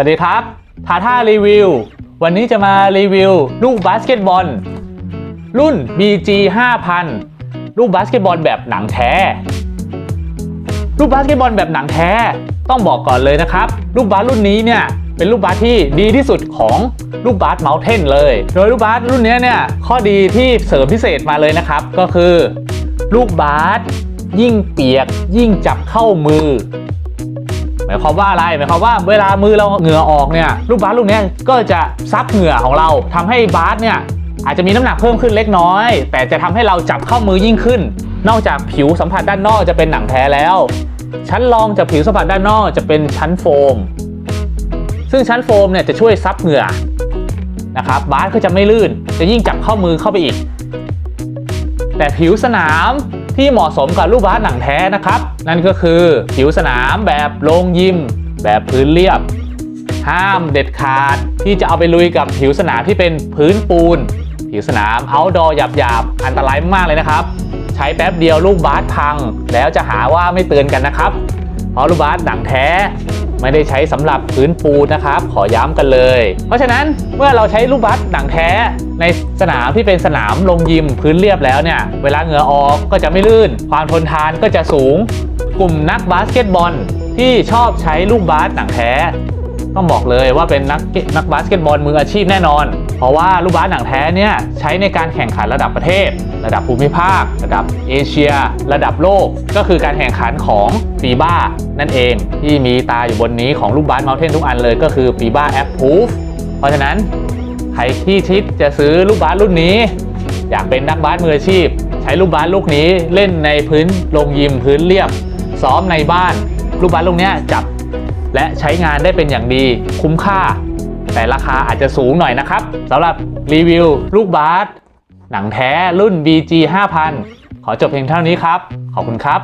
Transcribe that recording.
วัสดีครับ ทาท่ารีวิว วันนี้จะมารีวิว ลูกบาสเกตบอล รุ่น BG 5000 ลูกบาสเกตบอลแบบหนังแท้ ลูกบาสเกตบอลแบบหนังแท้ ต้องบอกก่อนเลยนะครับ ลูกบาสรุ่นนี้เนี่ย เป็นลูกบาสที่ดีที่สุดของลูกบาสเมาส์เทนเลย โดยลูกบาสรุ่นนี้เนี่ย ข้อดีที่เสริมพิเศษมาเลยนะครับ ก็คือ ลูกบาสยิ่งเปียกยิ่งจับเข้ามือ หมายความว่าอะไรหมายความว่าเวลามือเราเหงื่อออกเนี่ยลูกบาสลูกเนี้ยก็จะซับเหงื่อของเราทำให้บาสเนี่ยอาจจะมีน้ำหนักเพิ่มขึ้นเล็กน้อย แต่จะทำให้เราจับเข้ามือยิ่งขึ้น นอกจากผิวสัมผัสด้านนอกจะเป็นหนังแท้แล้ว ชั้นรองจากผิวสัมผัสด้านนอกจะเป็นชั้นโฟม ซึ่งชั้นโฟมเนี่ยจะช่วยซับเหงื่อนะครับบาสก็จะไม่ลื่น จะยิ่งจับเข้ามือเข้าไปอีก แต่ผิวสนาม ที่เหมาะสมกับลูกบาสหนังแท้นะครับ นั่นก็คือผิวสนามแบบโรงยิม แบบพื้นเรียบ ห้ามเด็ดขาดที่จะเอาไปลุยกับผิวสนามที่เป็นพื้นปูน ผิวสนามเอาดอหยาบหยาบๆอันตรายมากเลยนะครับ ใช้แป๊บเดียวลูกบาสพัง แล้วจะหาว่าไม่เตือนกันนะครับ เพราะลูกบาสหนังแท้ ไม่ได้ใช้สำหรับพื้นปูนนะครับ ขอย้ำกันเลย เพราะฉะนั้นเมื่อเราใช้ลูกบาสหนังแท้ในสนามที่เป็นสนามลงยิมพื้นเรียบแล้วเนี่ย เวลาเหงื่อออกก็จะไม่ลื่น ความทนทานก็จะสูง กลุ่มนักบาสเกตบอล ที่ชอบใช้ลูกบาสหนังแท้ ต้องบอกเลยว่าเป็นนักนักบาสเกตบอลมืออาชีพแน่นอน เพราะว่าลูกบาสหนังแท้เนี่ยใช้ในการแข่งขันระดับประเทศ ระดับภูมิภาค ระดับเอเชีย ระดับโลก ก็คือการแข่งขันของฟีบ้านั่นเองที่มีตาอยู่บนนี้ของลูกบาสเมลเทนทุกอันเลยก็คือฟีบ้าแอปพูฟเพราะฉะนั้นใครที่คิดจะซื้อลูกบาสรุ่นนี้ อยากเป็นนักบาสมืออาชีพ ใช้ลูกบาสลูกนี้เล่นในพื้นลงยิมพื้นเรียบ ซ้อมในบ้าน ลูกบาสลูกนี้จับและใช้งานได้เป็นอย่างดีคุ้มค่า แต่ราคาอาจจะสูงหน่อยนะครับสำหรับรีวิวลูกบาสหนังแท้รุ่น BG 5000 ขอจบเพียงเท่านี้ครับ ขอบคุณครับ